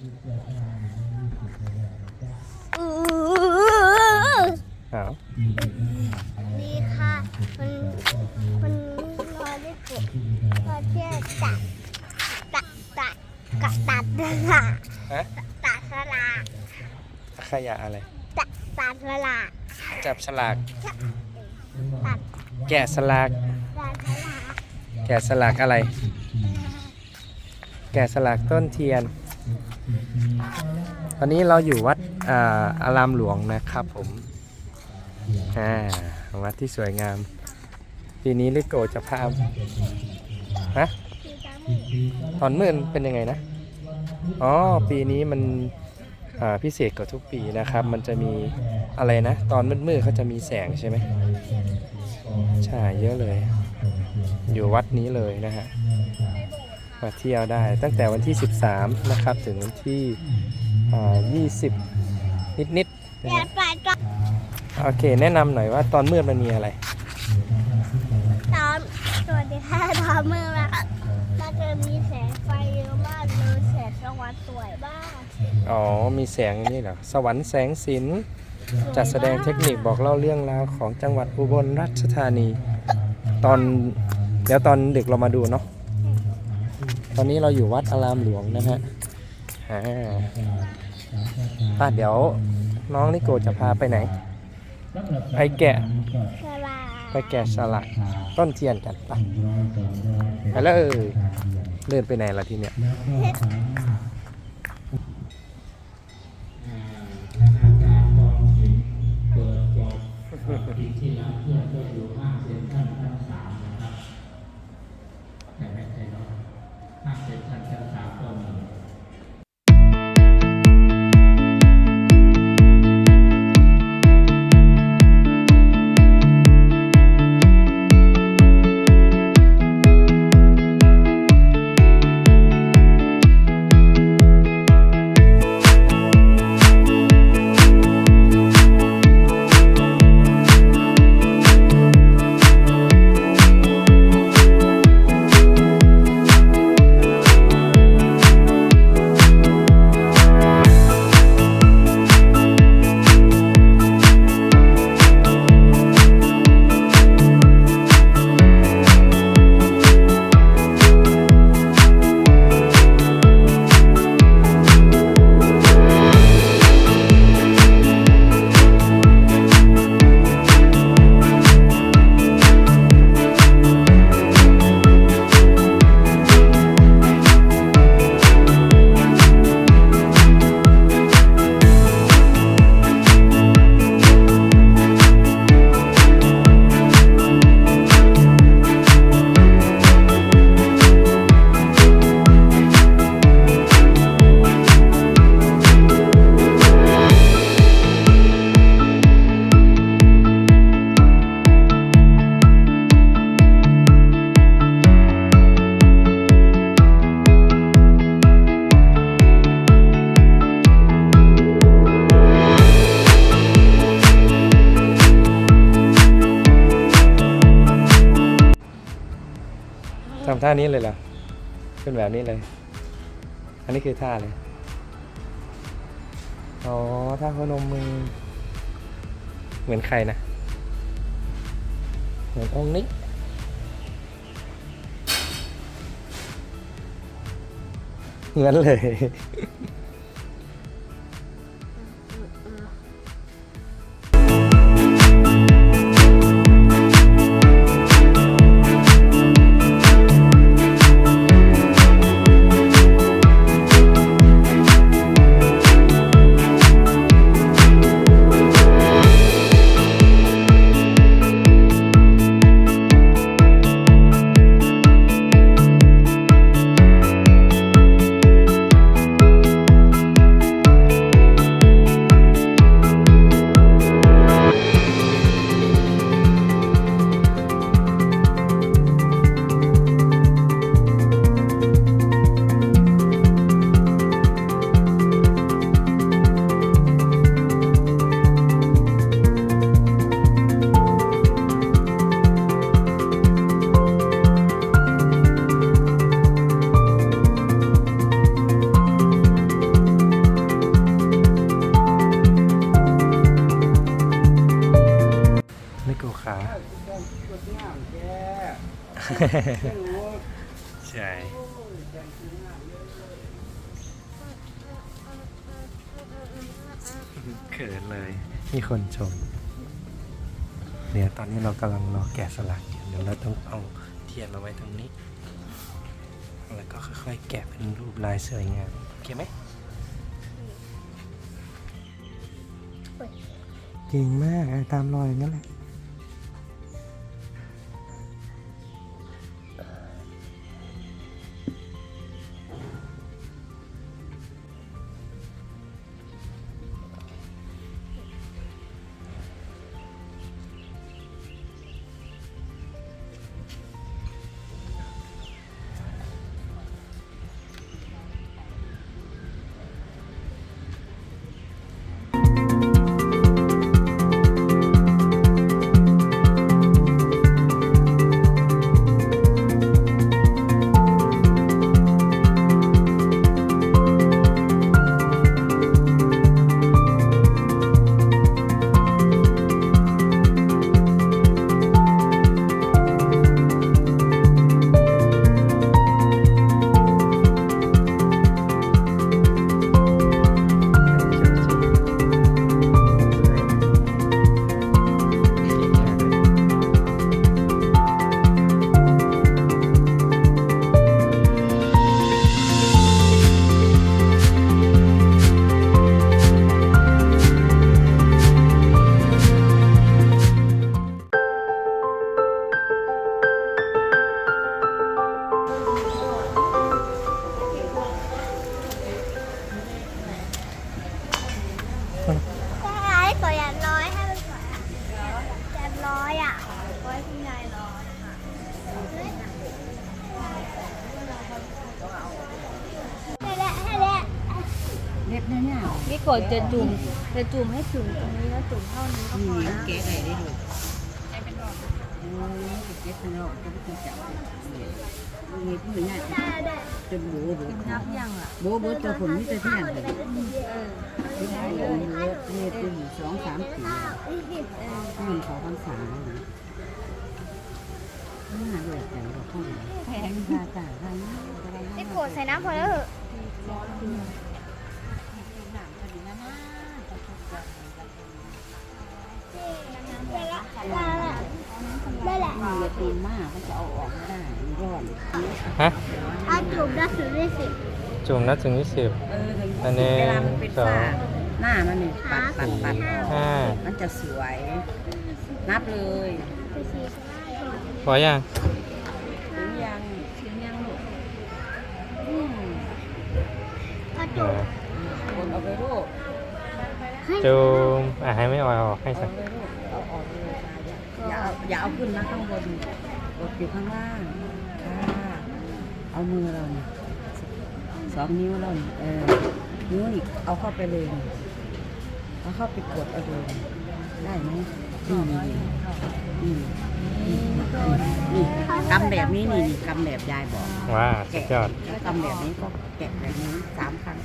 อืออ้าวดีค่ะมันมันรอได้กดรอเที่ยตัดตัดตัดกะตัดสลากฮะตัดสลาขยะอะไร ตัดตัดสลาจับฉลาก ตัดแกะสลาก ตัดสลากแกะสลักอะไร แกะสลักต้นเทียน ตอนนี้เราอยู่วัดอาอารามหลวงนะครับผมวัดที่สวยงาม ปีนี้ลิโกจะพาฮะคือตามือตอนมืดเป็นยังไงนะ อ๋อ ปีนี้มันพิเศษกว่าทุกปีนะครับ มันจะมีอะไรนะ ตอนมืดๆเขาจะมีแสงใช่ไหมใช่เยอะเลย อยู่วัดนี้เลยนะฮะ มาเที่ยวได้ตั้งแต่วันที่ 13 นะครับ ถึงวันที่อ่า20 นิดๆนะอย่าฮะไปตอนโอเค แนะนำหน่อยว่าตอนมืดมันมีอะไร ตอนสวัสดีค่ะตอนมือแล้วมันจะมีแสงไฟเยอะมากเลยแสงสว่างสวยมากอ๋อ มีแสงนี่เหรอ สวรรค์แสงสินจัดแสดงเทคนิคบอกเล่าเรื่องราวของจังหวัดอุบลราชธานี ตอนเดี๋ยวตอนดึกเรามาดูเนาะ ตอนนี้เราอยู่วัดอารามหลวงนะฮะอ่าอะเดี๋ยวน้องนิโกจะพาไปไหน ไปแกะสลาไปแกะสลักต้นเทียนกันไปไปเลยเดินไปไหนล่ะทีเนี้ยท ทำท่านี้เลยเหรอเป็นแบบนี้เลย อันนี้คือท่าเลย อ๋อท่าพนมมือ เหมือนใครนะ เหมือนองค์นี้เหมือนเลย ใช่เขินเลย มีคนชม เนี่ยตอนนี้เรากำลังรอแกะสลักอยู่เดี๋ยวเราต้องเอาเทียนมาไว้ตรงนี้ แล้วก็ค่อยๆแกะเป็นรูปลายสวยงามโอเคไหมเก่งมากอะตามรอยอย่างนั้นแหละ กดจะจุ่มจะจุ่มให้ถึงตรงนี้แล้วจุ่มเท่านี้ก็พอแล้วเก๊ะไรได้ดูโอ้ยเก๊เป็นรอบจะไปกินจับมีผู้หญ่ได้ได้จนโบโบนับยังอะโบโบเจอผมนี่จะที่ยงเลยเออไม่ได้เลยเยอะเนี่ยตีสองสามสี่ข้าวอีกเออที่มันขอพรรษาเลยน่าด้วยใจเราเข้ามาแพงค่าจ่ายค่านี้อะไรไอ้โกรธใส่น้ำพอแล้วเหรอะได้ละได้ละมีเยตีมากมันจะเอาออกไม่ได้มันร้อนฮะเอาจูบได้สุดที่สิบจุ่มนับถึงยี่สิบ เอออันนี้เวลามันเป็นสองฝ้าหน้ามันนี่ปัดปัดปัดออกห้ามันจะสวย นับเลยไปสี่พอยังถึงยังถึงยังลูกอืมเอาจูบอคนเอาไปลูก จุ่มอะให้ไม่ออยออกให้เอาสักไปลูกเอาออกเลยอย่าเอาอย่าเอาขึ้นนะข้างบนกดอยู่ข้างล่างค่ะเอามือเราเนี่ยสองนิ้วเราเนี่ยเออนิ้วนี่เอาเข้าไปเลยนี่เอาเข้าไปกดเอาเลยได้ไหมนี่นี่นี่นี่นี่กำแบบนี้นี่นี่กำแบบยายบอก ว้าสุดยอดแล้วกำแบบนี้ก็แกะแบบนี้สามครั้ง